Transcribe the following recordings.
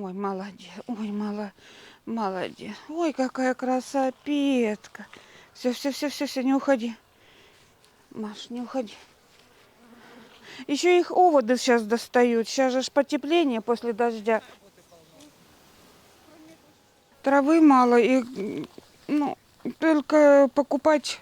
Ой, молодец, ой, мало, молодец. Ой, какая красопетка. Все, все, все, все, все, не уходи. Маш, не уходи. Еще их оводы сейчас достают. Сейчас же потепление после дождя. Травы мало и ну, только покупать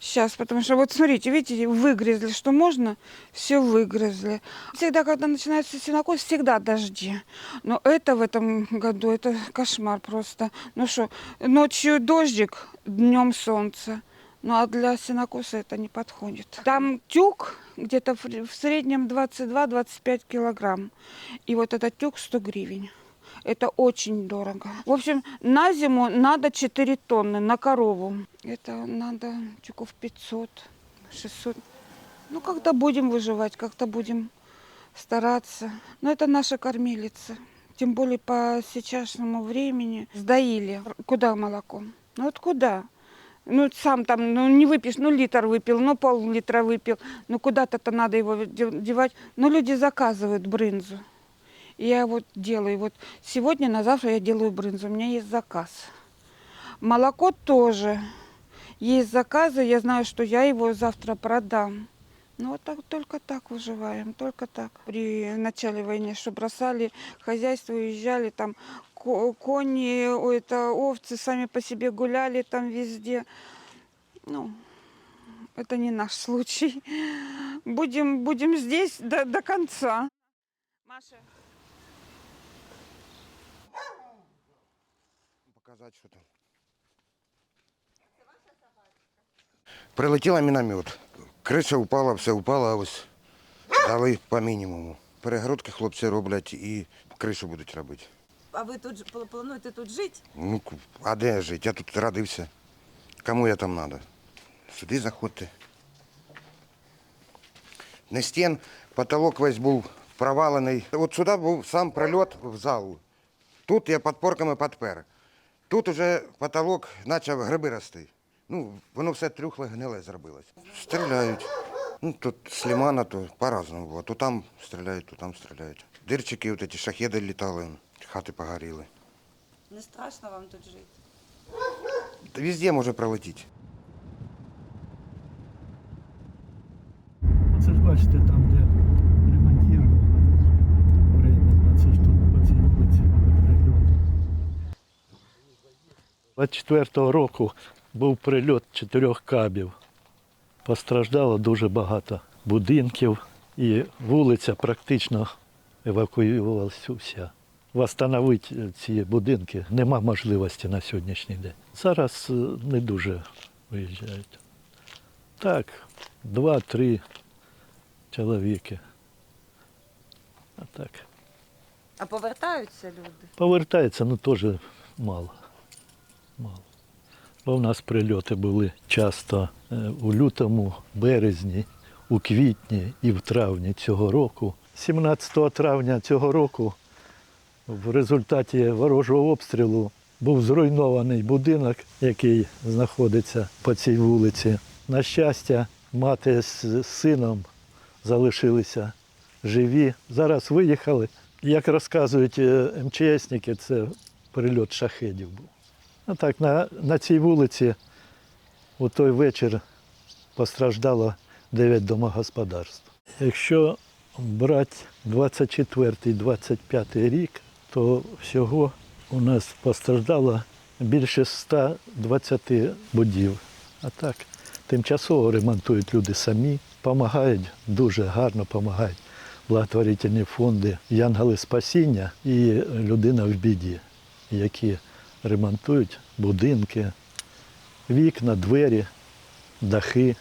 сейчас, потому что вот смотрите, видите, выгрызли, что можно, все выгрызли. Всегда, когда начинается сенокос, всегда дожди. Но это в этом году, это кошмар просто. Ну что, ночью дождик, днем солнце. Ну а для сенокоса это не подходит. Там тюк где-то в среднем 22-25 килограмм. И вот этот тюк 100 гривен. Это очень дорого. В общем, на зиму надо 4 тонны на корову. Это надо тюков 500, 600. Ну, как-то будем выживать, как-то будем стараться. Но это наша кормилица. Тем более по сейчасшнему времени сдаили. Куда молоко? Ну вот куда? Ну, сам там, ну, не выпьешь, ну, литр выпил, ну, пол-литра выпил. Ну, куда-то-то надо его де- девать. Но люди заказывают брынзу. И Я вот делаю. Вот сегодня на завтра я делаю брынзу. У меня есть заказ. Молоко тоже. Есть заказы. Я знаю, что я его завтра продам. Ну вот так, только так выживаем, только так. При начале войны, что бросали хозяйство, уезжали, там ко- кони, это овцы сами по себе гуляли там везде. Ну, это не наш случай. Будем, будем здесь до, до конца. Маша. Показати, що там. Прилетіла міномет. Криша впала, все впало, а ось дали по мінімуму. Перегородки хлопці роблять і кришу будуть робити. А ви тут ж- пл- плануєте тут жити? Ну, а де жити? Я тут родився. Кому я там треба? Сюди заходьте. Не стін, потолок весь був провалений. От сюди був сам прильот в залу. Тут я підпорками підпер. Тут уже потолок почав гриби рости. Ну, воно все трюхле гниле зробилось. Стріляють. Ну, тут з лимана, то по-разному було. То там стріляють, то там стріляють. Дирчики, от ці шахеди літали, хати погоріли. Не страшно вам тут жити? Та Везде може пролетіти. Це ж бачите, там, де ремонтували временно, це ж тут по цій вулиці прильот. 24-го року був прильот чотирьох кабів. Постраждало дуже багато будинків і вулиця практично евакуювалася вся. Восстановити ці будинки нема можливості на сьогоднішній день. Зараз е, не дуже виїжджають. Так, два-три чоловіки. А так. А повертаються люди? Повертається, ну теж мало. Мало. Бо в нас прильоти були часто е, у лютому, березні, у квітні і в травні цього року. 17 травня цього року в результаті ворожого обстрілу був зруйнований будинок, який знаходиться по цій вулиці. На щастя, мати з сином залишилися живі. Зараз виїхали. Як розказують е, МЧСники, це прильот шахедів був. А так, на, на цій вулиці у той вечір постраждало 9 домогосподарств. Якщо брати 24-25 рік, то всього у нас постраждало більше 120 будів. А так, тимчасово ремонтують люди самі, допомагають, дуже гарно допомагають благотворительні фонди Янголи Спасіння і людина в біді, які ремонтують будинки, вікна, двері, дахи.